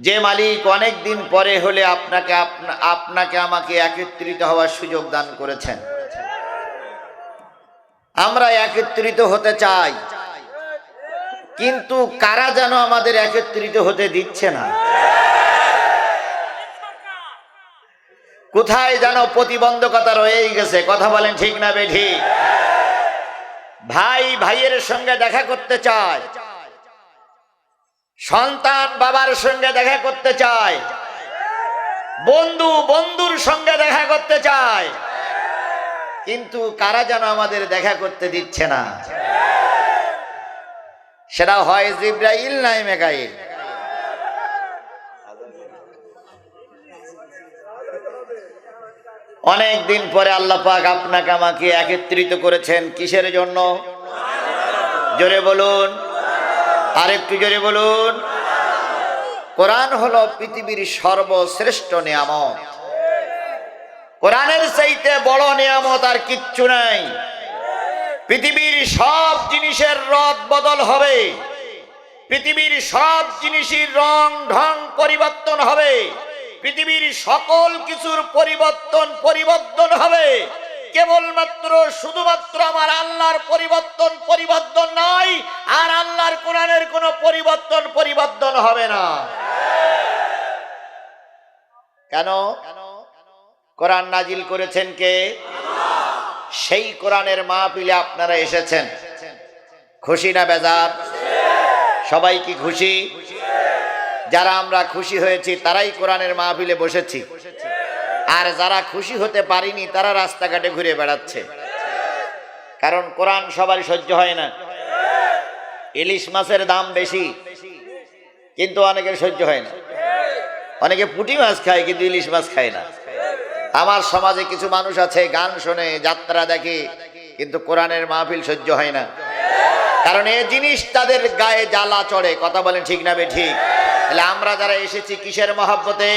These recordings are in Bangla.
যে মালিক অনেক দিন পরে হলে আপনাকে আপনাকে আমাকে একত্রিত হওয়ার সুযোগ দান করেছেন। আমরা একত্রিত হতে চাই। কিন্তু কারা যেন আমাদের একত্রিত হতে দিচ্ছে না? কোথায় যেন প্রতিবন্ধকতা রয়েই গেছে? কথা বলেন ঠিক না বে ঠিক? ভাই, ভাইয়ের সঙ্গে দেখা করতে চায়। সন্তান বাবার সঙ্গে দেখা করতে চায়। বন্ধু বন্ধুর সঙ্গে দেখা করতে চায়। কিন্তু কারা যেন আমাদের দেখা করতে দিচ্ছে না। সেটা হয় জিব্রাইল নাই মেকাইল। অনেক দিন পরে আল্লাহ পাক আপনাকে আমাকে একত্রিত করেছেন। কিসের জন্য? জোরে বলুন। আরেকটু জোরে বলুন। কোরআন হলো পৃথিবীর সর্বশ্রেষ্ঠ নিয়ামত। কোরআনের চাইতে বড় নিয়ামত আর কিচ্ছু নাই। পৃথিবীর সব জিনিসের রদ বদল হবে। পৃথিবীর সব জিনিসের রং ঢং পরিবর্তন হবে। পৃথিবীর সকল কিছুর পরিবর্তন পরিবর্তন হবে। কেবলমাত্র, শুধুমাত্র আমার আল্লাহর পরিবর্তন পরিবর্তন নয় আর আল্লাহর কোরআনের কোনো পরিবর্তন পরিবর্তন হবে না। কেন? কোরআন নাজিল করেছেন কে? সেই কোরআনের মাহফিলে আপনারা এসেছেন। খুশি না বেজার? সবাই কি খুশি? যারা আমরা খুশি হয়েছি, তারাই কোরআনের মাহফিলে বসেছি। আর যারা খুশি হতে পারিনি, তারা রাস্তাঘাটে ঘুরে বেড়াচ্ছে। কারণ কোরআন সবার সহ্য হয় না। ইলিশ মাছের দাম বেশি, কিন্তু অনেকের সহ্য হয় না। অনেকে পুঁটি মাছ খায়, কিন্তু ইলিশ মাছ খায় না। আমার সমাজে কিছু মানুষ আছে, গান শোনে, যাত্রা দেখে, কিন্তু কোরআনের মাহফিল সহ্য হয় না। কারণ এ জিনিস তাদের গায়ে জ্বালা চড়ে। কথা বলেন ঠিক না বে ঠিক? তাহলে আমরা যারা এসেছি, কিসের মহব্বতে?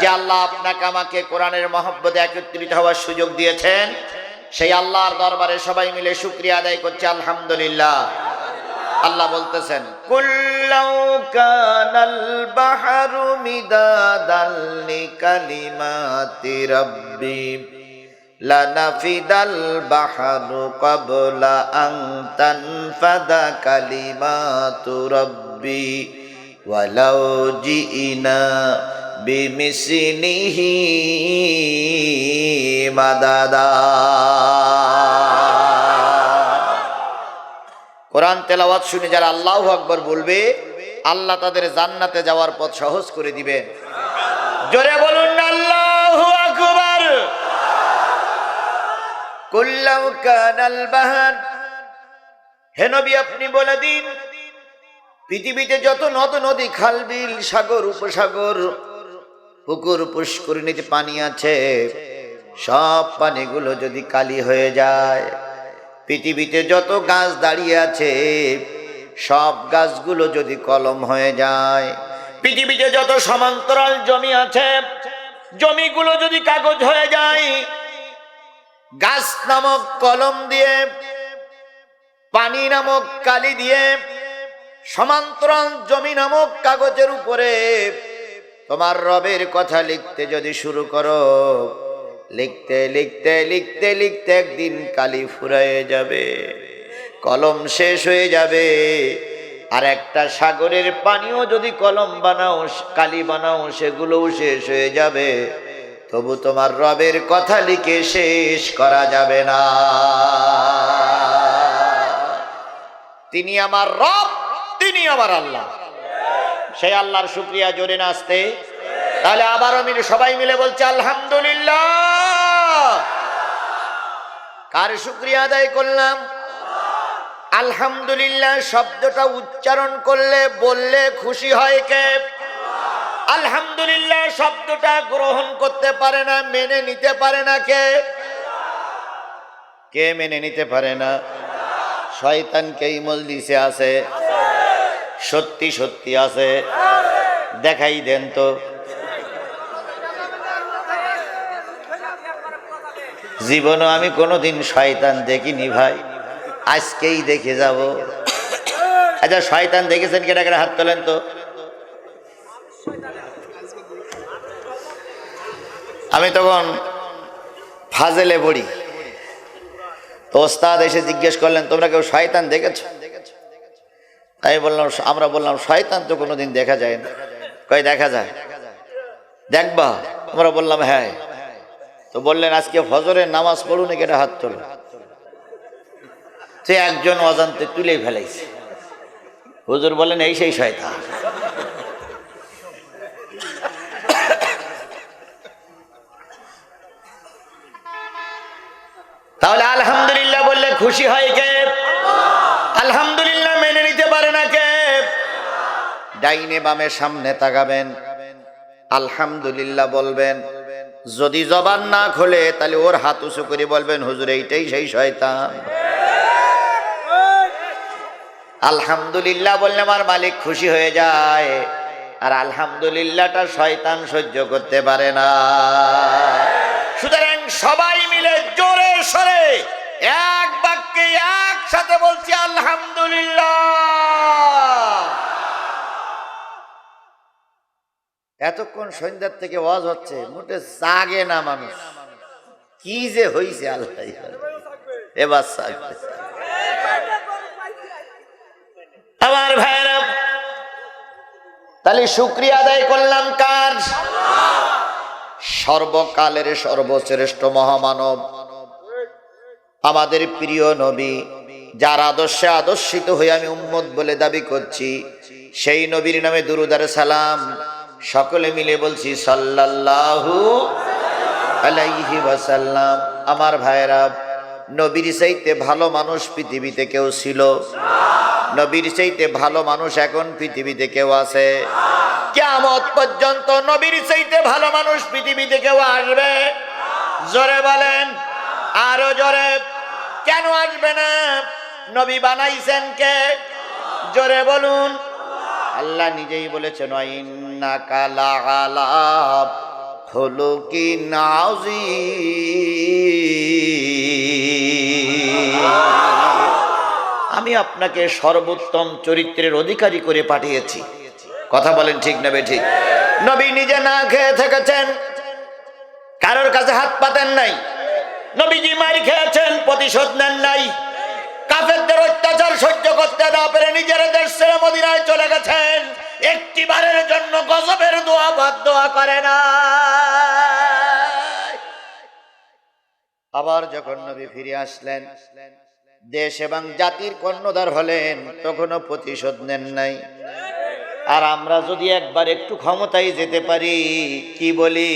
যে আল্লাহ আপনাকে আমাকে কোরআনের মহব্বতে একত্রিত হওয়ার সুযোগ দিয়েছেন, সেই আল্লাহর দরবারে সবাই মিলে শুক্রিয়া আদায় করছে, আলহামদুলিল্লাহ। আল্লাহ বলতেছেন, কুল্লাউ কানাল বাহরু মিদাদাল লিকালিমাতি রাব্বি বাহরু বিমিসলিহি মাদাদা কোরআন তেলাওয়াত শুনে যারা আল্লাহ আকবর বলবে, আল্লাহ তাদের জান্নাতে যাওয়ার পথ সহজ করে দিবেন। জোরে বলুন, আল্লাহ আকবর। কুল্লাউ কানাল বাহার। হে নবী, আপনি বলে দিন, পৃথিবীতে যত নদ নদী, খাল, বিল, সাগর, উপসাগর পুকুর পুষ্করিণীতে পানি আছে। সব পানিগুলো যদি কালি হয়ে যায়, পৃথিবীতে যত গাছ দাঁড়িয়ে আছে, সব গাছগুলো যদি কলম হয়ে যায়, পৃথিবীতে যত সমান্তরাল জমি আছে, জমিগুলো যদি কাগজ হয়ে যায়, গাছ নামক কলম দিয়ে, পানি নামক কালি দিয়ে, সমান্তরাল জমি নামক কাগজের উপরে তোমার রবের কথা লিখতে যদি শুরু করো, লিখতে লিখতে লিখতে লিখতে একদিন কালি ফুরায়ে যাবে, কলম শেষ হয়ে যাবে। আর একটা সাগরের পানিও যদি কলম বানাও, কালি বানাও, সেগুলোও শেষ হয়ে যাবে। তবু তোমার রবের কথা লিখে শেষ করা যাবে না। তিনি আমার রব, তিনি আমার আল্লাহ। সেই আল্লাহর শুক্রিয়া জোরে না আসতে তাহলে আবারও মিলে, সবাই মিলে বলছে, আলহামদুলিল্লাহ। কার শুক্রিয়া আদায় করলাম? আলহামদুলিল্লাহ শব্দটা উচ্চারণ করলে, বললে খুশি হয় কে? আলহামদুলিল্লাহ শব্দটা গ্রহণ করতে পারে না, মেনে নিতে পারে না কে? কে মেনে নিতে পারে না? শয়তান কে ইমল দিছে আছে। সত্যি সত্যি আছে। দেখাই দেন তো। জীবনও আমি কোনোদিন শয়তান দেখিনি ভাই। আজকেই দেখে যাব। আচ্ছা শয়তান দেখেছেন কেটা কেটে হাত তোলেন তো? আমি তখন ফাজেলে পড়ি। তো ওস্তাদ এসে জিজ্ঞেস করলেন, তোমরা কেউ শয়তান দেখেছ? আমি বললাম, আমরা বললাম, শয়তান তো কোনোদিন দেখা যায় না। কই, দেখা যায়? দেখবা? আমরা বললাম হ্যাঁ। তো বললেন, আজকে ফজরের নামাজ পড়ুন এটা হাত তোল। সে একজন অজান্তে তুলে ফেলাইছে। হুজুর বলেন এই সেই শয়তান। তাহলে আলহামদুলিল্লাহ বললে খুশি হয় কে আলহামদুলিল্লাহ মেনে নিতে পারে না কে ডাইনে বামে সামনে তাকাবেন। আলহামদুলিল্লাহ বলবেন, যদি জবান না খোলে, তাহলে ওর হাত উঁচু করে বলবেন, হুজুর, এইটাই সেই শয়তান। আলহামদুলিল্লাহ বললে আমার মালিক খুশি হয়ে যায়, আর আলহামদুলিল্লাহটা শয়তান সহ্য করতে পারে না। সুতরাং সবাই মিলে জোরে সরে এক বাক্যে একসাথে বলছি, আলহামদুলিল্লাহ। এতক্ষণ সন্ধ্যার থেকে ওয়াজ হচ্ছে, মোটে জাগে না মানুষ। কি যে হইছে আল্লাহ। এবার জাগবে। আমার ভাইরা, তাহলে শুক্রিয়া আদায় করলাম কার? সর্বকালের সর্বশ্রেষ্ঠ মহামানব। আমাদের প্রিয় নবী, যার আদর্শে আদর্শিত হয়ে আমি উম্মত বলে দাবি করছি, সেই নবীর নামে দুরুদার সালাম। সকলে মিলে বলছি, সাল্লাল্লাহু আলাইহি ওয়াসাল্লাম। আমার ভাইরা নবীর চাইতে ভালো মানুষ পৃথিবীতে কেউ ছিল? নবীর চাইতে ভালো মানুষ এখন পৃথিবীতে কেউ আছে? কেমত পর্যন্ত নবীর চাইতে ভালো মানুষ পৃথিবীতে কেউ আসবে? জোরে বলেন, আরও জোরে। কেন আসবে না? নবী বানাইছেন কে? জোরে বলুন। আল্লাহ নিজেই বলেছেন হলো কি আমি আপনাকে সর্বোত্তম চরিত্রের অধিকারী করে পাঠিয়েছি। কথা বলেন ঠিক নেবে ঠিক নবী নিজে না খেয়ে থেকেছেন, কারোর কাছে হাত পাতেন নাই। নবীজি মারি খেয়েছেন, প্রতিশোধ নেন নাই। কাফেরদের অত্যাচার সহ্য করতে না পেরে নিজের দেশ ছেড়ে মদিনায় চলে গেছেন। একটি বারের জন্য গজবের দোয়া বাদ দোয়া করে না। আবার যখন নবী ফিরে আসলেন, দেশ এবং জাতির কর্ণধার হলেন, তখনও প্রতিশোধ নেন নাই। আর আমরা যদি একবার একটু ক্ষমতায় যেতে পারি, কি বলি?